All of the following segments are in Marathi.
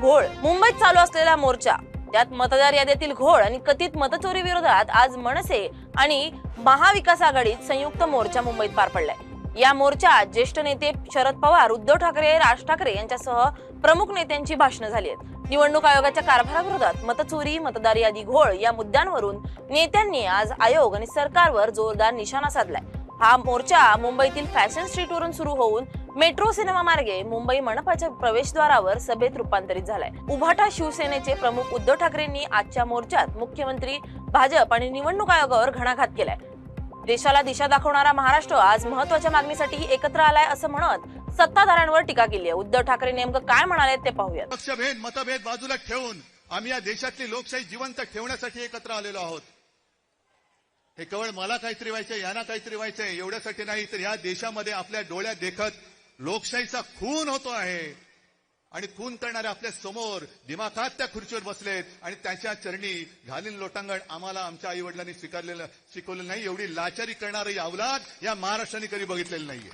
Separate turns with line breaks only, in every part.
घोळ. मुंबईत चालू असलेला मोर्चा. त्यात मतदार यादीतील घोळ आणि कथित मतचोरी विरोधात आज मनसे आणि महाविकास आघाडीत संयुक्त मोर्चा मुंबईत पार पडलाय. या मोर्चात ज्येष्ठ नेते शरद पवार उद्धव ठाकरे राज ठाकरे यांच्यासह प्रमुख नेत्यांची भाषणं झाली आहेत. निवडणूक आयोगाच्या कारभाराविरोधात मतचोरी मतदार यादी घोळ या मुद्द्यांवरून नेत्यांनी आज आयोग आणि सरकारवर जोरदार निशाणा साधलाय. हा मोर्चा मुंबईतील फॅशन स्ट्रीटवरून सुरू होऊन मेट्रो सिनेमा मार्गे मुंबई मनपाच्या प्रवेशद्वारावर सभेत रूपांतरित झालाय. उभाटा शिवसेनेचे प्रमुख उद्धव ठाकरेंनी आजच्या मोर्चात मुख्यमंत्री भाजप आणि निवडणूक आयोगावर घणाघात केलाय. देशाला दिशा दाखवणारा महाराष्ट्र आज महत्त्वाच्या मागणीसाठी एकत्र आलाय असं म्हणत सत्ताधाऱ्यांवर टीका केली आहे. उद्धव ठाकरे नेमकं काय म्हणाले ते पाहूया
पक्षभेद मतभेद बाजूला ठेवून आम्ही या देशातली लोकशाही जिवंत ठेवण्यासाठी एकत्र आलेलो आहोत. हे केवळ मला काहीतरी व्हायचंय यांना काहीतरी व्हायचंय एवढ्यासाठी नाही तर या देशामध्ये आपल्या डोळ्यात देखत लोकशाहीचा खून होतो आहे. आणि खून करणारे आपल्यासमोर दिमाखात त्या खुर्चीवर बसलेत आणि त्याच्या चरणी घालीन लोटांगण आम्हाला आमच्या आई वडिलांनी स्वीकारलेलं शिकवलेलं नाही. एवढी लाचारी करणारी अवलाद या महाराष्ट्राने कधी बघितलेलं नाहीये.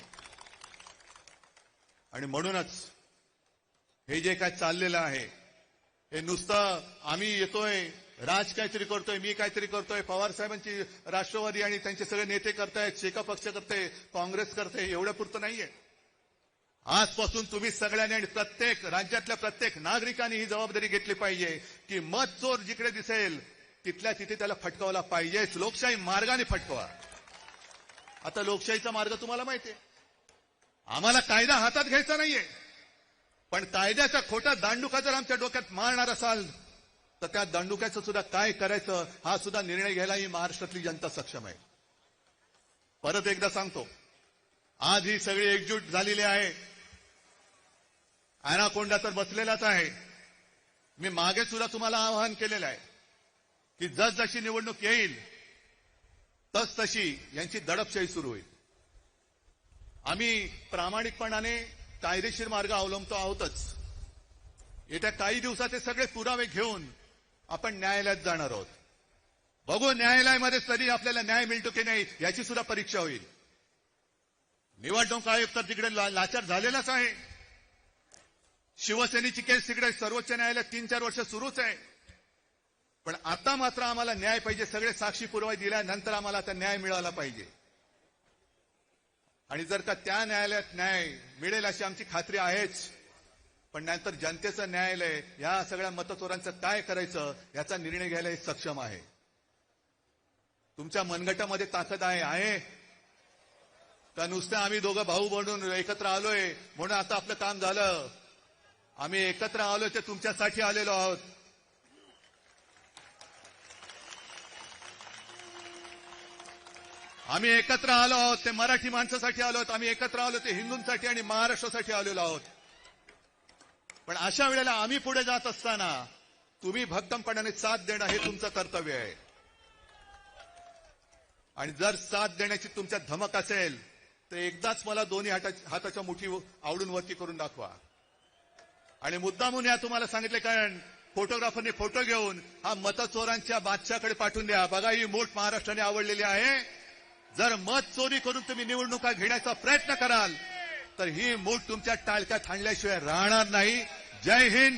आणि म्हणूनच हे जे काय चाललेलं आहे हे नुसतं आम्ही येतोय राज काहीतरी करतोय मी काहीतरी करतोय पवार साहेबांची राष्ट्रवादी आणि त्यांचे सगळे नेते करतायत शेका पक्ष करते काँग्रेस करते एवढ्या पुरतं नाहीये. आजपासून तुम्ही सगळ्यांनी आणि प्रत्येक राज्यातल्या प्रत्येक नागरिकांनी ही जबाबदारी घेतली पाहिजे की मत चोर जिकडे दिसेल तिथल्या तिथे त्याला फटकावला पाहिजेच लोकशाही मार्गाने फटकवा. आता लोकशाहीचा मार्ग तुम्हाला माहितीये आम्हाला कायदा हातात घ्यायचा नाहीये. पण कायद्याचा खोटा दांडुका जर आमच्या डोक्यात मारणार असाल तर त्या दांडुक्याचं सुद्धा काय करायचं हा सुद्धा निर्णय घ्यायला ही महाराष्ट्रातली जनता सक्षम आहे. परत एकदा सांगतो. आज ही सगळी एकजूट झालेली आहे. अॅनाकोंडा तर बसलेलाच आहे. मी मागे सुद्धा तुम्हाला आवाहन केलेलं आहे की जसजशी निवडणूक येईल तस तशी यांची दडपशाही सुरू होईल. आम्ही प्रामाणिकपणाने कायदेशीर मार्ग अवलंबतो आहोतच. येत्या काही दिवसाचे सगळे पुरावे घेऊन आपण न्यायालयात जाणार आहोत. बघू न्यायालयामध्ये तरी आपल्याला न्याय मिळतो की नाही याची सुद्धा परीक्षा होईल. निवडणूक आयोग तर तिकडे ला- लाचार झालेलाच आहे. शिवसेनेची केस तिकडे सर्वोच्च न्यायालयात तीन चार वर्ष सुरूच आहे. पण आता मात्र आम्हाला न्याय पाहिजे सगळे साक्षी पुरावे दिल्यानंतर आम्हाला आता न्याय मिळाला पाहिजे. आणि जर का त्या न्यायालयात न्याय मिळेल अशी आमची खात्री आहेच पण नंतर जनतेचं न्यायालय या सगळ्या मतचोरांचं काय करायचं याचा निर्णय घ्यायला हे सक्षम आहे. तुमच्या मनगटामध्ये ताकद आहे आहे. का नुसतं आम्ही दोघं भाऊ म्हणून एकत्र आलोय म्हणून आता आपलं काम झालं? आम्ही एकत्र आलोय ते तुमच्यासाठी आलेलो आहोत. आम्ही एकत्र आलो आहोत ते मराठी माणसासाठी आलो आहोत आम्ही एकत्र आलो ते हिंदूंसाठी आणि महाराष्ट्रासाठी आलेलो आहोत. पण अशा वेळेला आम्ही पुढे जात असताना तुम्ही भक्कमपणाने साथ देणं हे तुमचं कर्तव्य आहे. आणि जर साथ देण्याची तुमच्या धमक असेल तर एकदाच मला दोन्ही हाताच्या मुठी आवडून वरती करून दाखवा. आणि मुद्दामून या तुम्हाला सांगितले कारण फोटोग्राफरने फोटो घेऊन हा मतचोरांच्या बादशाकडे पाठवून द्या. बघा ही मूठ महाराष्ट्राने आवडलेली आहे. जर मत चोरी करून तुम्ही निवडणुका घेण्याचा प्रयत्न कराल तर ही मूठ तुमच्या टाळक्यात हाणल्याशिवाय राहणार नाही. जय हिंद!